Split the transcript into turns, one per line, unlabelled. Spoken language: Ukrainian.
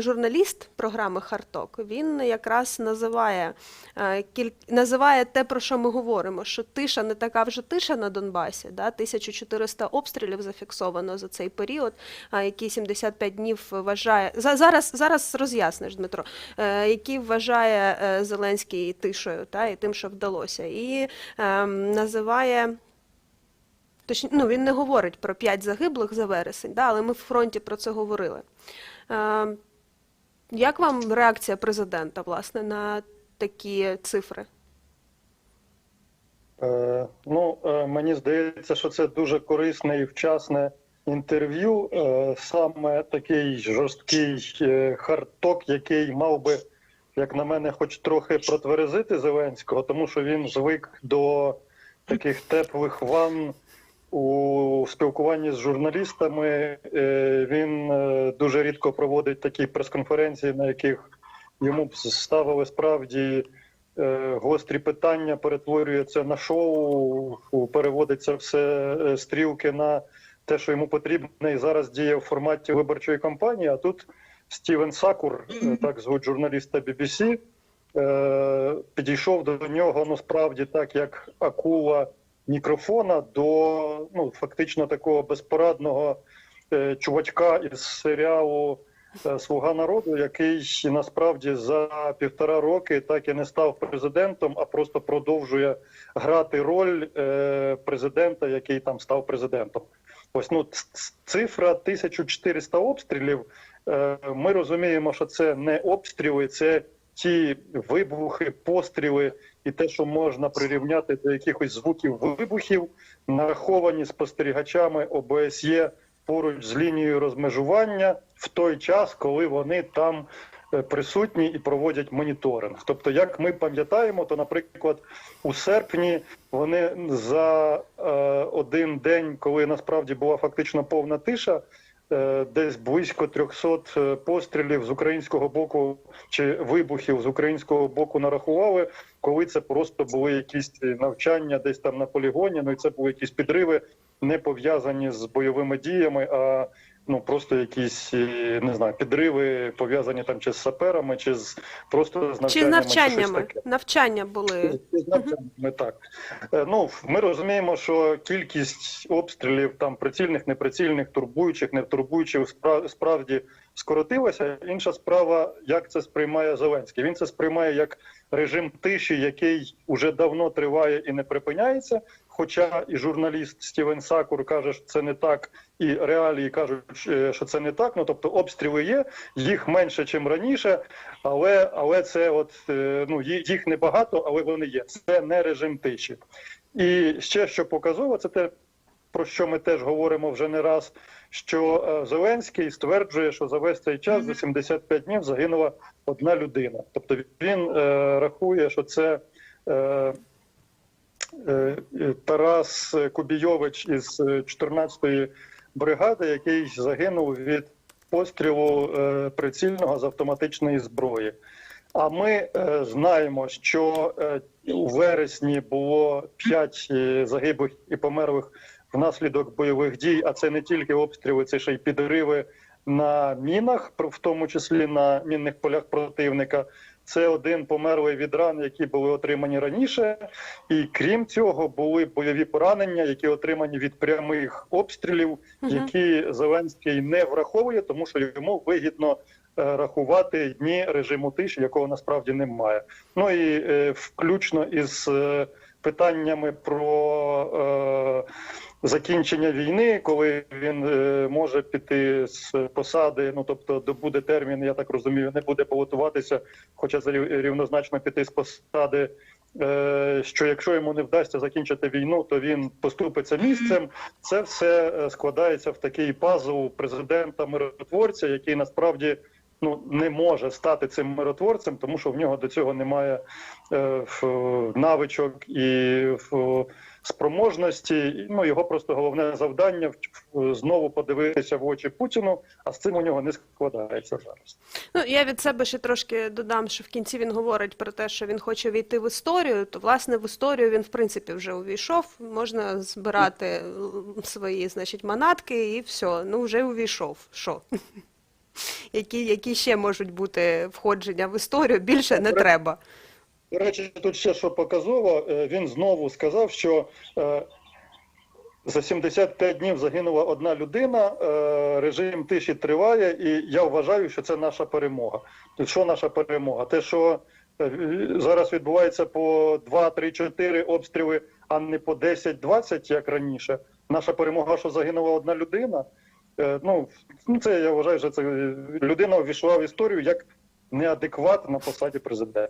журналіст програми Харток, він якраз називає, е, називає те, про що ми говоримо, що тиша не така вже тиша на Донбасі. Да? 1400 обстрілів зафіксовано за цей період, які 75 днів вважає. Зараз, зараз роз'ясниш, Дмитро, е, які вважає е, Зеленський тишою та, і тим, що вдалося. І ем, називає. Точні, ну, він не говорить про 5 загиблих за вересень, да, але ми в фронті про це говорили. Е, як вам реакція президента, власне, на такі цифри?
Е, ну, е, мені здається, що це дуже корисне і вчасне інтерв'ю. Е, саме такий жорсткий е, хардток, який мав би, як на мене, хоч трохи протверезити Зеленського, тому що він звик до таких теплих ванн у спілкуванні з журналістами. Е, він е, дуже рідко проводить такі прес-конференції, на яких йому ставили справді е, гострі питання, перетворює це на шоу, переводиться все стрілки на те, що йому потрібно, і зараз діє в форматі виборчої кампанії. А тут Стівен Сакур, так звуть журналіста BBC, підійшов до нього насправді так, як акула мікрофона до ну, фактично такого безпорадного е, чувачка із серіалу е, Слуга народу, який насправді за півтора роки так і не став президентом, а просто продовжує грати роль е, президента, який там став президентом. Ось ну цифра 1400 обстрілів. Е, ми розуміємо, що це не обстріли, це ті вибухи, постріли і те, що можна прирівняти до якихось звуків вибухів, нараховані спостерігачами ОБСЄ поруч з лінією розмежування в той час, коли вони там е, присутні і проводять моніторинг. Тобто, як ми пам'ятаємо, то, наприклад, у серпні вони за е, один день, коли насправді була фактично повна тиша. Е, Десь близько 300 е, пострілів з українського боку чи вибухів з українського боку нарахували, коли це просто були якісь навчання десь там на полігоні. Ну і це були якісь підриви, не пов'язані з бойовими діями, а ну просто якісь е, не знаю, підриви пов'язані там чи з саперами, чи з просто з
Чи
навчаннями,
з
чи
навчаннями?
таке.
Навчання були.
Ми так. Е, Ну, ми розуміємо, що кількість обстрілів там прицільних, неприцільних, турбуючих, не турбуючих спра- справді скоротилася. Інша справа, як це сприймає Зеленський. Він це сприймає як режим тиші, який уже давно триває і не припиняється. Хоча і журналіст Стівен Сакур каже, що це не так, і реалії кажуть, е, що це не так. Ну тобто обстріли є, їх менше, ніж раніше, але, але це от е, ну їх небагато, але вони є. Це не режим тиші. І ще що показово, це те, про що ми теж говоримо вже не раз. Що е, Зеленський стверджує, що за весь цей час за 75 днів загинула одна людина. Тобто він е, рахує, що це. Е, Тарас Кубійович із е, 14-ї бригади, який загинув від пострілу е, прицільного з автоматичної зброї. А ми е, знаємо, що е, у вересні було 5 загиблих і померлих внаслідок бойових дій. А це не тільки обстріли, це ще й підриви на мінах, в тому числі на мінних полях противника. Це один померлий від ран, які були отримані раніше, і крім цього, були бойові поранення, які отримані від прямих обстрілів, які Зеленський не враховує, тому що йому вигідно е, рахувати дні режиму тиші, якого насправді немає. Ну і е, включно із е, питаннями про е, закінчення війни, коли він е, може піти з посади. Ну тобто, добуде термін, я так розумію, не буде балотуватися, хоча рівнозначно піти з посади. е, Що якщо йому не вдасться закінчити війну, то він поступиться місцем. Це все е, складається в такий пазл президента миротворця, який насправді ну не може стати цим миротворцем, тому що в нього до цього немає е, навичок і в спроможності. Ну його просто головне завдання знову подивитися в очі Путіну, а з цим у нього не складається зараз.
Ну, я від себе ще трошки додам, що в кінці він говорить про те, що він хоче війти в історію. То власне в історію він в принципі вже увійшов. Можна збирати свої, значить, манатки і все. Ну вже увійшов. Що? Які, які ще можуть бути входження в історію, більше не треба.
До речі, тут ще що показово, е, він знову сказав, що е, за 75 днів загинула одна людина, е, режим тиші триває, і я вважаю, що це наша перемога. Що наша перемога? Те, що зараз відбувається по 2, 3, 4 обстріли, а не по 10, 20, як раніше. Наша перемога, що загинула одна людина. Е, Ну, ну, це я вважаю, що це людина увійшла в історію як неадекват на посаді президента.